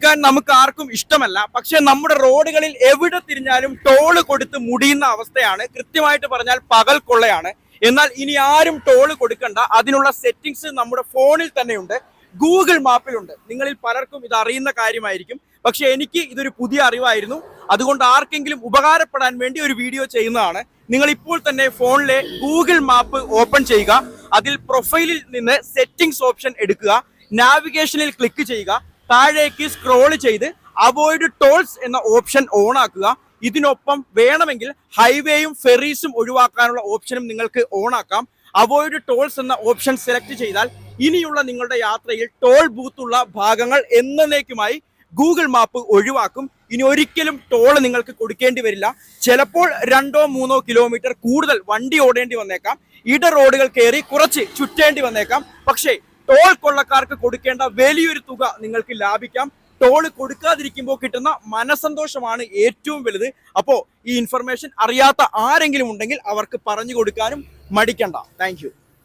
കൊടുക്കാൻ നമുക്ക് ആർക്കും ഇഷ്ടമല്ല. പക്ഷെ നമ്മുടെ റോഡുകളിൽ എവിടെ തിരിഞ്ഞാലും ടോൾ കൊടുത്ത് മുടിയുന്ന അവസ്ഥയാണ്. കൃത്യമായിട്ട് പറഞ്ഞാൽ പകൽ കൊള്ളയാണ്. എന്നാൽ ഇനി ആരും ടോൾ കൊടുക്കണ്ട. അതിനുള്ള സെറ്റിംഗ്സ് നമ്മുടെ ഫോണിൽ തന്നെയുണ്ട്. ഗൂഗിൾ മാപ്പിലുണ്ട് നിങ്ങളിൽ പലർക്കും ഇത് അറിയുന്ന കാര്യമായിരിക്കും. പക്ഷെ എനിക്ക് ഇതൊരു പുതിയ അറിവായിരുന്നു. അതുകൊണ്ട് ആർക്കെങ്കിലും ഉപകാരപ്പെടാൻ വേണ്ടി ഒരു വീഡിയോ ചെയ്യുന്നതാണ്. നിങ്ങൾ ഇപ്പോൾ തന്നെ ഫോണിലെ ഗൂഗിൾ മാപ്പ് ഓപ്പൺ ചെയ്യുക. അതിൽ പ്രൊഫൈലിൽ നിന്ന് സെറ്റിംഗ്സ് ഓപ്ഷൻ എടുക്കുക. നാവിഗേഷനിൽ ക്ലിക്ക് ചെയ്യുക. താഴേക്ക് സ്ക്രോൾ ചെയ്ത് അവോയ്ഡ് ടോൾസ് എന്ന ഓപ്ഷൻ ഓൺ ആക്കുക. ഇതിനൊപ്പം വേണമെങ്കിൽ ഹൈവേയും ഫെറീസും ഒഴിവാക്കാനുള്ള ഓപ്ഷനും നിങ്ങൾക്ക് ഓൺ ആക്കാം. അവോയ്ഡ് ടോൾസ് എന്ന ഓപ്ഷൻ സെലക്ട് ചെയ്താൽ ഇനിയുള്ള നിങ്ങളുടെ യാത്രയിൽ ടോൾ ബൂത്തുള്ള ഭാഗങ്ങൾ എന്നേക്കുമായി ഗൂഗിൾ മാപ്പ് ഒഴിവാക്കും. ഇനി ഒരിക്കലും ടോൾ നിങ്ങൾക്ക് കൊടുക്കേണ്ടി വരില്ല. ചിലപ്പോൾ രണ്ടോ മൂന്നോ കിലോമീറ്റർ കൂടുതൽ വണ്ടി ഓടേണ്ടി വന്നേക്കാം. ഇട റോഡുകൾ കയറി കുറച്ച് ചുറ്റേണ്ടി വന്നേക്കാം. പക്ഷേ ടോൾ കൊള്ളക്കാർക്ക് കൊടുക്കേണ്ട വലിയൊരു തുക നിങ്ങൾക്ക് ലാഭിക്കാം. ടോൾ കൊടുക്കാതിരിക്കുമ്പോൾ കിട്ടുന്ന മനസന്തോഷമാണ് ഏറ്റവും വലുത്. അപ്പോൾ ഈ ഇൻഫർമേഷൻ അറിയാത്ത ആരെങ്കിലും ഉണ്ടെങ്കിൽ അവർക്ക് പറഞ്ഞു കൊടുക്കാനും മടിക്കണ്ട. താങ്ക്